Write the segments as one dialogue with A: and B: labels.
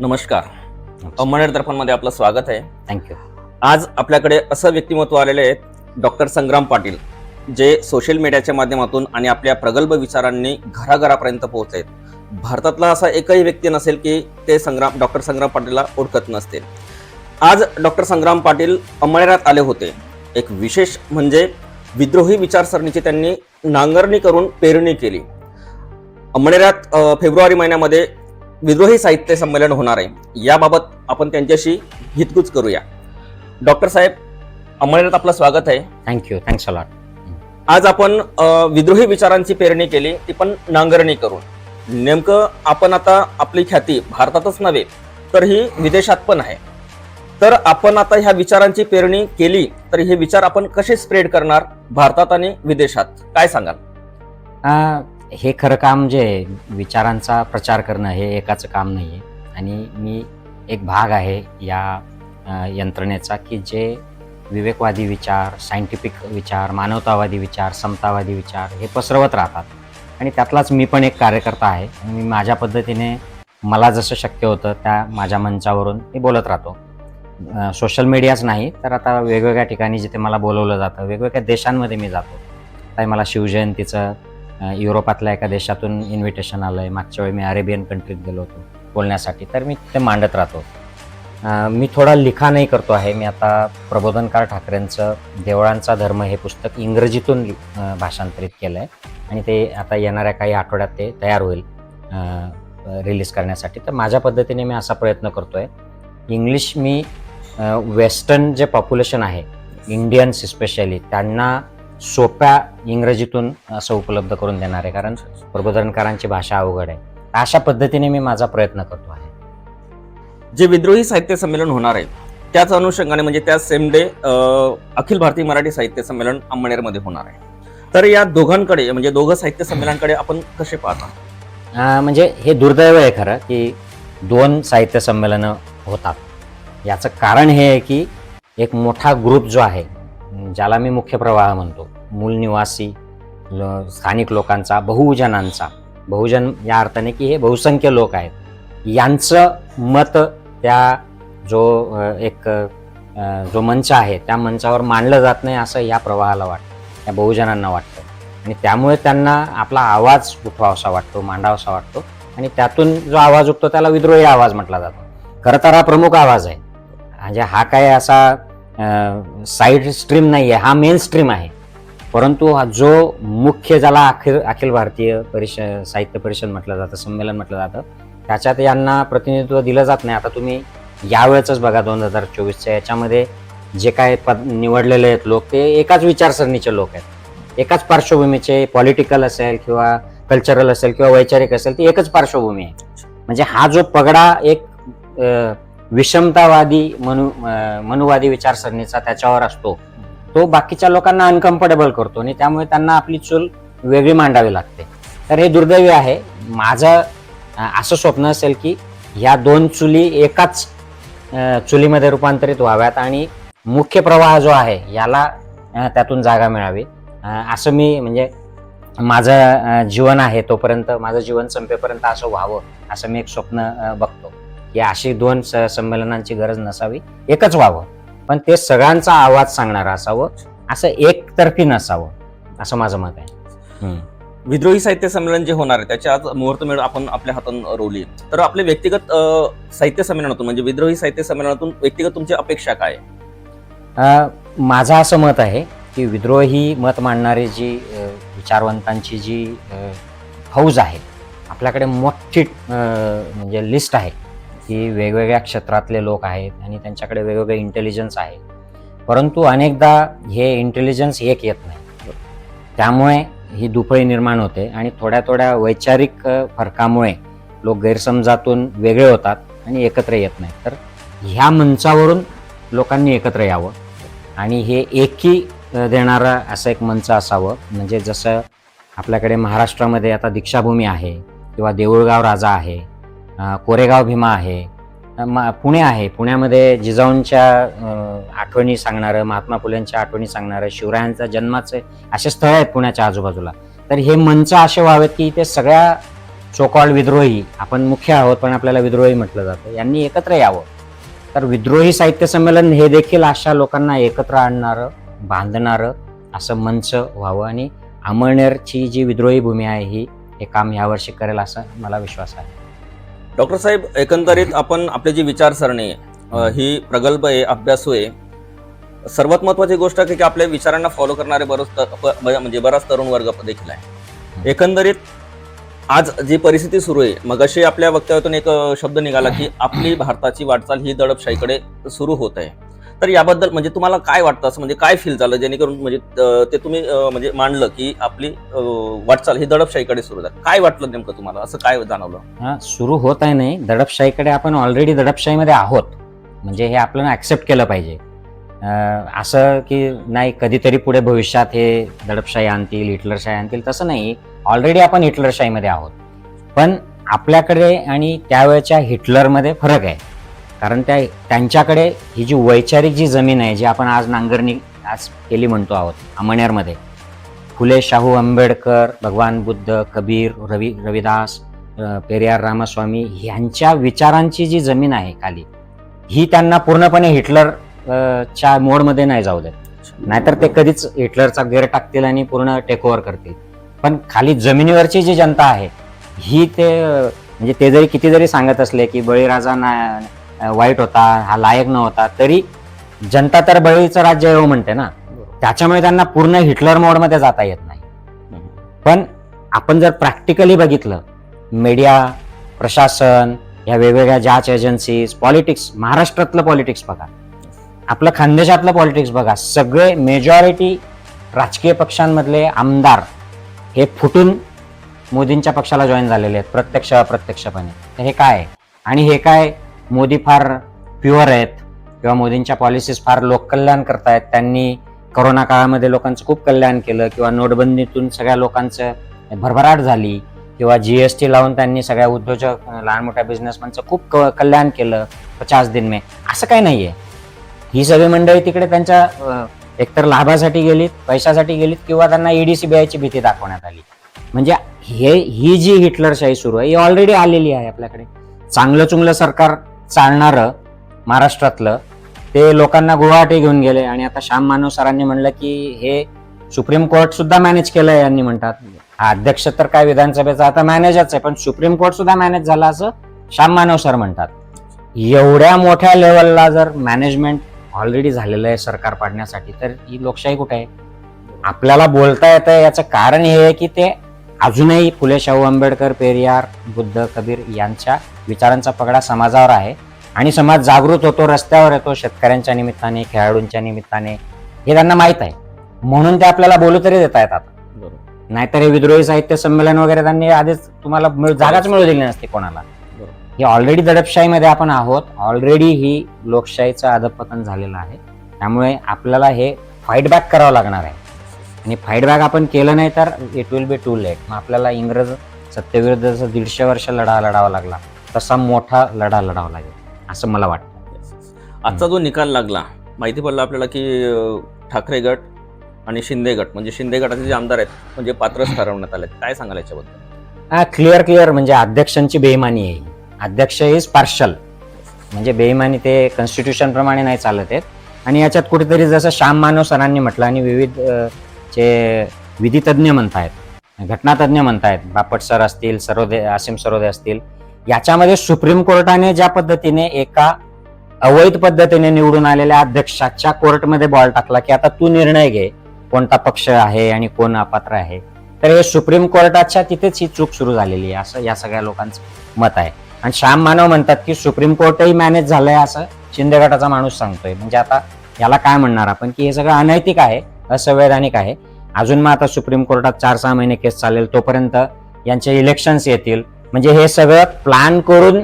A: नमस्कार. अमनेर दर्पणमध्ये आपलं स्वागत आहे.
B: थँक्यू
A: आज आपल्याकडे असं व्यक्तिमत्व आलेले आहेत डॉक्टर संग्राम पाटील जे सोशल मीडियाच्या माध्यमातून आणि आपल्या प्रगल्भ विचारांनी घराघरापर्यंत पोहोचत भारतातला असा एकही व्यक्ती नसेल की ते संग्राम डॉक्टर संग्राम पाटीलला ओळखत नसतील. आज डॉक्टर संग्राम पाटील अमळनेरात आले होते. एक विशेष म्हणजे विद्रोही विचारसरणीची त्यांनी नांगरणी करून पेरणी केली. अमळनेरात अ, फेब्रुवारी महिन्यामध्ये विद्रोही साहित्य संमेलन होणार आहे. याबाबत आपण त्यांच्याशी हितगुज करूया. डॉक्टर साहेब अमळनेरात आपलं स्वागत आहे.
B: थँक्यू थँक्स अलॉट
A: आज आपण विद्रोही विचारांची पेरणी केली ती पण नांगरणी करून. नेमकं आपण आता आपली ख्याती भारतातच नव्हे तर ही विदेशात पण आहे. तर आपण आता ह्या विचारांची पेरणी केली तर हे विचार आपण कसे स्प्रेड करणार भारतात आणि विदेशात? काय सांगाल?
B: हे खरं काम जे आहे, विचारांचा प्रचार करणं हे एकाचं काम नाही आहे. आणि मी एक भाग आहे या यंत्रणेचा की जे विवेकवादी विचार सायंटिफिक विचार मानवतावादी विचार समतावादी विचार हे पसरवत राहतात. आणि त्यातलाच मी पण एक कार्यकर्ता आहे. आणि मी माझ्या पद्धतीने मला जसं शक्य होतं त्या माझ्या मंचावरून मी बोलत राहतो. सोशल मीडियाच नाही तर आता वेगवेगळ्या ठिकाणी जिथे मला बोलवलं जातं वेगवेगळ्या देशांमध्ये मी जातो. काही मला शिवजयंतीचं युरोपातल्या एका देशातून इन्व्हिटेशन आलं आहे मागच्या वेळी मी अरेबियन कंट्रीत गेलो होतो बोलण्यासाठी. तर मी ते मांडत राहतो. मी थोडा लिखाणही करतो आहे. मी आता प्रबोधनकार ठाकरेंचं देवळांचा धर्म हे पुस्तक इंग्रजीतून भाषांतरित केलं आहे आणि ते आता येणाऱ्या काही आठवड्यात ते तयार होईल रिलीज करण्यासाठी. तर माझ्या पद्धतीने मी असा प्रयत्न करतो आहे इंग्लिश मी वेस्टर्न जे पॉप्युलेशन आहे इंडियन्स स्पेशली त्यांना सोप्या इंग्रजीतून असं उपलब्ध करून देणार आहे. कारण प्रबोधनकारांची भाषा अवघड आहे. अशा पद्धतीने मी माझा प्रयत्न करतो आहे.
A: जे विद्रोही साहित्य संमेलन होणार आहे त्याच अनुषंगाने म्हणजे त्या सेम डे अखिल भारतीय मराठी साहित्य संमेलन अंमनेरमध्ये होणार आहे. तर या दोघांकडे म्हणजे दोघं साहित्य संमेलनाकडे आपण कसे पाहता?
B: म्हणजे हे दुर्दैव आहे खरं की दोन साहित्य संमेलनं होतात. याचं कारण हे आहे की एक मोठा ग्रुप जो आहे ज्याला मी मुख्य प्रवाह म्हणतो मूल निवासी स्थानिक लोकांचा बहुजनांचा. बहुजन या अर्थाने की हे बहुसंख्य लोक आहेत. यांचं मत त्या जो एक जो मंच आहे त्या मंचावर मांडलं जात नाही असं या प्रवाहाला वाटतं या बहुजनांना वाटतं. आणि त्यामुळे त्यांना आपला आवाज उठवावासा वाटतो मांडावासा वाटतो आणि त्यातून जो आवाज उठतो त्याला विद्रोही आवाज म्हटला जातो. खरं तर हा प्रमुख आवाज आहे. म्हणजे हा काय असा साईड स्ट्रीम नाही आहे हा मेन स्ट्रीम आहे. परंतु हा जो मुख्य ज्याला अखिल अखिल भारतीय परिषद साहित्य परिषद म्हटलं जातं संमेलन म्हटलं जातं त्याच्यात यांना प्रतिनिधित्व दिलं जात नाही. आता तुम्ही यावेळेच बघा दोन हजार चोवीसच्या. याच्यामध्ये जे काय पद निवडलेले आहेत लोक ते एकाच विचारसरणीचे लोक आहेत. एकाच पार्श्वभूमीचे पॉलिटिकल असेल किंवा कल्चरल असेल किंवा वैचारिक असेल ती एकच पार्श्वभूमी आहे. म्हणजे हा जो पगडा एक विषमतावादी मनु मनुवादी विचारसरणीचा त्याच्यावर असतो. तो बाकीच्या लोकांना अनकम्फर्टेबल करतो आणि त्यामुळे त्यांना आपली चूल वेगळी मांडावी लागते. तर हे दुर्दैवी आहे. माझं असं स्वप्न असेल की ह्या दोन चुली एकाच चुलीमध्ये रूपांतरित व्हाव्यात आणि मुख्य प्रवाह जो आहे याला त्यातून जागा मिळावी. असं मी म्हणजे माझं जीवन आहे तोपर्यंत माझं जीवन संपेपर्यंत असं व्हावं असं मी एक स्वप्न बघतो. की अशी दोन संमेलनांची गरज नसावी. एकच व्हावं. पण ते सगळ्यांचा आवाज सांगणारं असावं. असं एकतर्फी नसावं. असं माझं मत आहे.
A: विद्रोही साहित्य संमेलन जे होणार आहे त्याच्या आज मुहूर्तमेढ आपण आपल्या हातून रोवली. तर आपले व्यक्तिगत साहित्य संमेलनातून म्हणजे विद्रोही साहित्य संमेलनातून व्यक्तिगत तुमची अपेक्षा काय
B: माझं असं मत आहे की विद्रोही मत मांडणारी जी विचारवंतांची जी फौज आहे आपल्याकडे मोठी म्हणजे लिस्ट आहे. की वेगवेगळ्या क्षेत्रातले लोक आहेत आणि त्यांच्याकडे वेगवेगळे इंटेलिजन्स आहे. परंतु अनेकदा हे इंटेलिजन्स एक येत नाही. त्यामुळे ही दुफळी निर्माण होते आणि थोड्या थोड्या वैचारिक फरकामुळे लोक गैरसमजातून वेगळे होतात आणि एकत्र येत नाहीत. तर ह्या मंचावरून लोकांनी एकत्र यावं आणि हे एकी देणारा असं एक मंच असावं. म्हणजे जसं आपल्याकडे महाराष्ट्रामध्ये आता दीक्षाभूमी आहे किंवा देऊळगाव राजा आहे कोरेगाव भीमा आहे. मा- पुणे आहे. पुण्यामध्ये जिजाऊंच्या आठवणी सांगणारं महात्मा फुलेंच्या आठवणी सांगणारं शिवरायांचा जन्माचे असे स्थळ आहेत पुण्याच्या आजूबाजूला. तर हे मंच असे व्हावेत की ते सगळ्या चोकॉल विद्रोही आपण मुख्य आहोत पण आपल्याला विद्रोही म्हटलं जातं यांनी एकत्र यावं. तर विद्रोही साहित्य संमेलन हे देखील अशा लोकांना एकत्र आणणारं बांधणारं असं मंच व्हावं आणि अमळनेरची जी विद्रोही भूमी आहे ही हे काम यावर्षी करेल असा मला विश्वास आहे.
A: डॉक्टर साहेब एकंदरीत आपण आपली जी विचारसरणी आहे ही प्रगल्भ आहे अभ्यासू आहे सर्वात महत्वाची गोष्ट आहे की आपल्या विचारांना फॉलो करणारे बरंच म्हणजे बराच तरुण वर्ग देखील आहे. एकंदरीत आज जी परिस्थिती सुरू आहे मग अशी आपल्या वक्तव्यातून एक शब्द निघाला की आपली भारताची वाटचाल ही दडपशाहीकडे सुरू होत आहे. तर याबद्दल म्हणजे तुम्हाला काय वाटतं? असं म्हणजे काय फील झालं? जेणेकरून म्हणजे ते तुम्ही म्हणजे मांडलं की आपली वाटचाल ही दडपशाहीकडे सुरू झाली. काय वाटलं नेमकं तुम्हाला? असं काय जाणवलं?
B: हां सुरू होत आहे नाही. दडपशाहीकडे आपण ऑलरेडी दडपशाहीमध्ये आहोत. म्हणजे हे आपल्याला ऍक्सेप्ट केलं पाहिजे. असं की नाही कधीतरी पुढे भविष्यात हे दडपशाही आणतील हिटलरशाही आणतील तसं नाही. ऑलरेडी आपण हिटलरशाहीमध्ये आहोत. पण आपल्याकडे आणि त्यावेळेच्या हिटलरमध्ये फरक आहे. कारण त्या त्यांच्याकडे ही जी वैचारिक जी जमीन आहे जी आपण आज नांगरणी आज केली म्हणतो आहोत अमळनेरमध्ये फुले शाहू आंबेडकर भगवान बुद्ध कबीर रवी रविदास पेरियार रामस्वामी ह्यांच्या विचारांची जी जमीन आहे खाली ही त्यांना पूर्णपणे हिटलर च्या मोडमध्ये नाही जाऊ देत. नाहीतर ते कधीच हिटलरचा गेर टाकतील आणि पूर्ण टेक ओव्हर करतील. पण खाली जमिनीवरची जी जनता आहे ही ते म्हणजे ते जरी किती जरी सांगत असले की बळीराजा ना वाईट होता हा लायक नव्हता तरी जनता तर बळीचं राज्य आहे हो म्हणते ना. त्याच्यामुळे त्यांना पूर्ण हिटलर मोडमध्ये जाता येत नाही. पण आपण जर प्रॅक्टिकली बघितलं मीडिया प्रशासन या वेगवेगळ्या जाच एजन्सीज पॉलिटिक्स महाराष्ट्रातलं पॉलिटिक्स बघा. आपलं खानदेशातलं पॉलिटिक्स बघा. सगळे मेजॉरिटी राजकीय पक्षांमधले आमदार हे फुटून मोदींच्या पक्षाला जॉईन झालेले आहेत प्रत्यक्ष अप्रत्यक्षपणे तर हे काय? आणि हे काय? मोदी फार प्युअर आहेत किंवा मोदींच्या पॉलिसीज फार लोककल्याण करतायत. त्यांनी करोना काळामध्ये लोकांचं खूप कल्याण केलं किंवा नोटबंदीतून सगळ्या लोकांचं भरभराट झाली किंवा जी एस टी लावून त्यांनी सगळ्या उद्योजक लहान मोठ्या बिझनेसमॅनचं खूप क- कल्याण केलं पचास दिन मे. असं काही नाही आहे ही सगळी मंडळी तिकडे त्यांच्या एकतर लाभासाठी गेलीत पैशासाठी गेलीत किंवा त्यांना ईडी सीबीआयची भीती दाखवण्यात आली. म्हणजे हे ही जी हिटलरशाही सुरू आहे ही ऑलरेडी आलेली आहे आपल्याकडे. चांगलं चुंगलं सरकार चालणारं महाराष्ट्रातलं ते लोकांना गुवाहाटी घेऊन गेले आणि आता श्याम मानव सरांनी म्हणलं की हे सुप्रीम कोर्ट सुद्धा मॅनेज केलंय यांनी म्हणतात. हा अध्यक्ष तर काय विधानसभेचा आता मॅनेजच आहे पण सुप्रीम कोर्ट सुद्धा मॅनेज झाला असं श्याम मानव सर म्हणतात. एवढ्या मोठ्या लेवलला जर मॅनेजमेंट ऑलरेडी झालेलं आहे सरकार पाडण्यासाठी तर ही लोकशाही कुठे आहे? आपल्याला बोलता येतं याचं कारण हे आहे की ते अजूनही फुले शाहू आंबेडकर पेरियार बुद्ध कबीर यांच्या विचारांचा पगडा समाजावर आहे. आणि समाज जागृत होतो रस्त्यावर येतो शेतकऱ्यांच्या निमित्ताने खेळाडूंच्या निमित्ताने. हे त्यांना माहीत आहे. म्हणून ते आपल्याला बोलू तरी देता येतात.
A: बरोबर.
B: नाहीतर हे विद्रोही साहित्य संमेलन वगैरे त्यांनी आधीच तुम्हाला जागाच मिळू दिली नसते कोणाला. ही ऑलरेडी दडपशाहीमध्ये आपण आहोत. ऑलरेडी ही लोकशाहीचं अधपतन झालेलं आहे. त्यामुळे आपल्याला हे फाईट बॅक करावं लागणार आहे. आणि फाईट बॅक आपण केलं नाही तर it will be too late मग आपल्याला इंग्रज सत्तेविरुद्ध जसं दीडशे वर्ष लढा लढावा लागला. तसा मोठा लढा लढावा लागेल असं मला वाटतं.
A: आजचा जो निकाल लागला माहिती पडलं आपल्याला की ठाकरे गट आणि शिंदे गट म्हणजे शिंदे गटाचे जे आमदार आहेत म्हणजे पात्रच ठरवण्यात आले काय सांगाल याच्याबद्दल?
B: हा क्लिअर क्लिअर म्हणजे अध्यक्षांची बेईमानी आहे. अध्यक्ष इज पार्शल म्हणजे बेईमानी ते कॉन्स्टिट्यूशन प्रमाणे नाही चालत आहेत. आणि याच्यात कुठेतरी जसं श्याम मानव सरांनी म्हटलं आणि विविध जे विधितज्ञ म्हणतायत घटनातज्ञ म्हणतायत बापट सर असतील सरोदे आसिम सरोदे असतील याच्यामध्ये सुप्रीम कोर्टाने ज्या पद्धतीने एका अवैध पद्धतीने निवडून आलेल्या अध्यक्षाच्या कोर्टमध्ये बॉल टाकला की आता तू निर्णय घे कोणता पक्ष आहे आणि कोण अपात्र आहे. तर हे सुप्रीम कोर्टाच्या तिथेच ही चूक सुरू झालेली आहे असं या सगळ्या लोकांचं मत आहे. आणि श्याम मानव म्हणतात की सुप्रीम कोर्टही मॅनेज झालंय असं शिंदे गटाचा माणूस सांगतोय. म्हणजे आता याला काय म्हणणार आपण की हे सगळं अनैतिक आहे असंवैधानिक आहे. अजून मग आता सुप्रीम कोर्टात चार सहा महिने केस चालेल तोपर्यंत यांचे इलेक्शन्स येतील. म्हणजे हे सगळं प्लॅन करून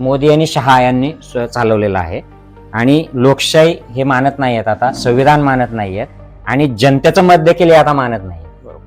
B: मोदी आणि शहा यांनी चालवलेलं आहे. आणि लोकशाही हे मानत नाहीयेत आता संविधान मानत नाहीयेत. आणि जनतेचं मत देखील हे आता मानत नाही.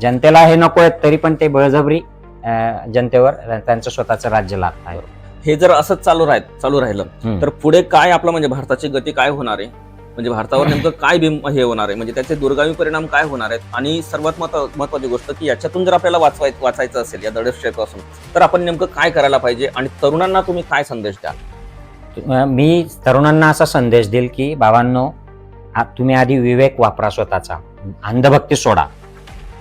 B: जनतेला हे नको आहेत तरी पण ते बळजबरी जनतेवर त्यांचं स्वतःचं राज्य लादत आहे
A: हे जर असंच चालू राहत चालू राहिलं. तर पुढे काय आपलं म्हणजे भारताची गती काय होणार आहे? म्हणजे भारतावर नेमकं काय बिंब हे होणार आहे? म्हणजे त्याचे दुर्गामी परिणाम काय होणार आहेत? आणि सर्वात महत्वाची गोष्ट की याच्यातून जर आपल्याला वाचवाय वाचायचं असेल या दडपशाहीपासून तर आपण नेमकं काय करायला पाहिजे? आणि तरुणांना तुम्ही काय संदेश द्याल?
B: मी तरुणांना असा संदेश देईल की बाबांनो आ- तुम्ही आधी विवेक वापरा स्वतःचा. अंधभक्ती सोडा.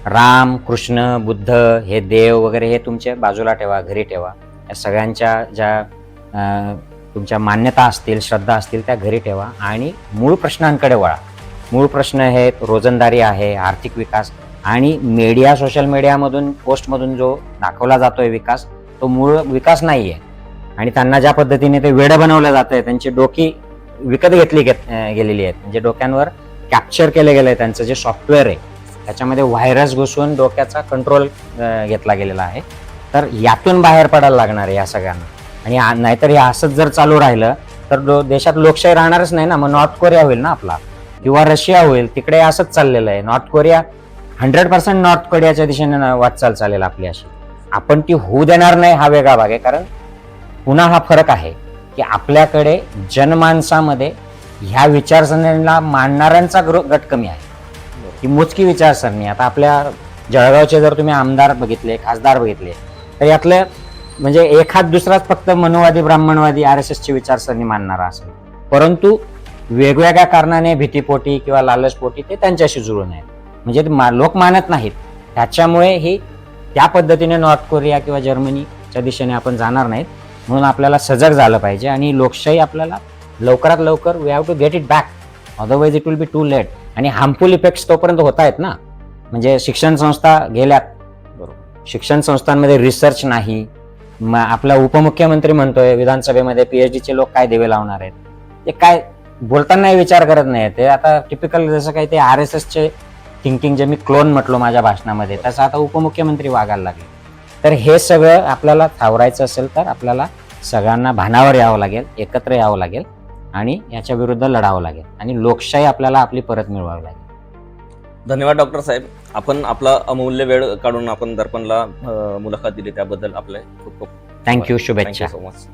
B: राम कृष्ण बुद्ध हे देव वगैरे हे तुमच्या बाजूला ठेवा घरी ठेवा. या सगळ्यांच्या ज्या तुमच्या मान्यता असतील श्रद्धा असतील त्या घरी ठेवा आणि मूळ प्रश्नांकडे वळा. मूळ प्रश्न हे रोजंदारी आहे आर्थिक विकास आणि मीडिया सोशल मीडियामधून पोस्टमधून जो दाखवला जातोय विकास तो मूळ विकास नाही आहे आणि त्यांना ज्या पद्धतीने ते वेडं बनवलं जात आहे त्यांची डोकी विकत घेतली घेत- गेलेली आहेत. म्हणजे डोक्यांवर कॅप्चर केलं गेलं आहे त्यांचं जे सॉफ्टवेअर आहे त्याच्यामध्ये व्हायरस घुसून डोक्याचा कंट्रोल घेतला गेलेला आहे. तर यातून बाहेर पडायला लागणार आहे या सगळ्यांना. आणि नाहीतर हे असंच जर चालू राहिलं तर दो- देशात लोकशाही राहणारच नाही ना. मग नॉर्थ कोरिया होईल ना आपला? किंवा रशिया होईल? तिकडे असंच चाललेलं आहे. North Korea hundred percent North कोरियाच्या दिशेने वाटचाल चालेल आपली अशी. आपण ती होऊ देणार नाही हा वेगळा भाग आहे. कारण पुन्हा हा फरक आहे की आपल्याकडे जनमानसामध्ये ह्या विचारसरणीला मांडणाऱ्यांचा ग्रो- गट कमी आहे. ही मोजकी विचारसरणी. आता आपल्या जळगावचे जर तुम्ही आमदार बघितले खासदार बघितले तर यातलं म्हणजे एखाद दुसराच फक्त मनोवादी ब्राह्मणवादी आर एस एसची विचारसरणी मानणारा असेल. परंतु वेगवेगळ्या कारणाने भीतीपोटी किंवा लालचपोटी ते त्यांच्याशी जुळून आहेत म्हणजे लोक मानत नाहीत. त्याच्यामुळे ही त्या पद्धतीने नॉर्थ कोरिया किंवा जर्मनीच्या दिशेने आपण जाणार नाहीत. म्हणून आपल्याला सजग झालं पाहिजे आणि लोकशाही आपल्याला लवकरात लवकर we have to get it back otherwise it will be too late आणि हार्मफुल इफेक्ट्स तोपर्यंत होत आहेत ना. म्हणजे शिक्षण संस्था गेल्यात.
A: बरोबर.
B: शिक्षण संस्थांमध्ये रिसर्च नाही. मग आपला उपमुख्यमंत्री म्हणतोय विधानसभेमध्ये पीएचडीचे लोक काय देवे लावणार आहेत? ते काय बोलतानाही विचार करत नाही ते आता टिपिकल जसं काही ते आर एस एसचे थिंकिंग जे मी क्लोन म्हटलो माझ्या भाषणामध्ये तसं आता उपमुख्यमंत्री वागायला लागले. तर हे सगळं आपल्याला थावरायचं असेल तर आपल्याला सगळ्यांना भानावर यावं लागेल एकत्र यावं लागेल आणि याच्या विरुद्ध लढावं लागेल आणि लोकशाही आपल्याला आपली परत मिळवावी लागेल.
A: धन्यवाद डॉक्टर साहेब. आपण आपला अमूल्य वेळ काढून आपण दर्पणला मुलाखत दिली त्याबद्दल आपले खूप खूप
B: थँक्यू शुभेच्छा.
A: So much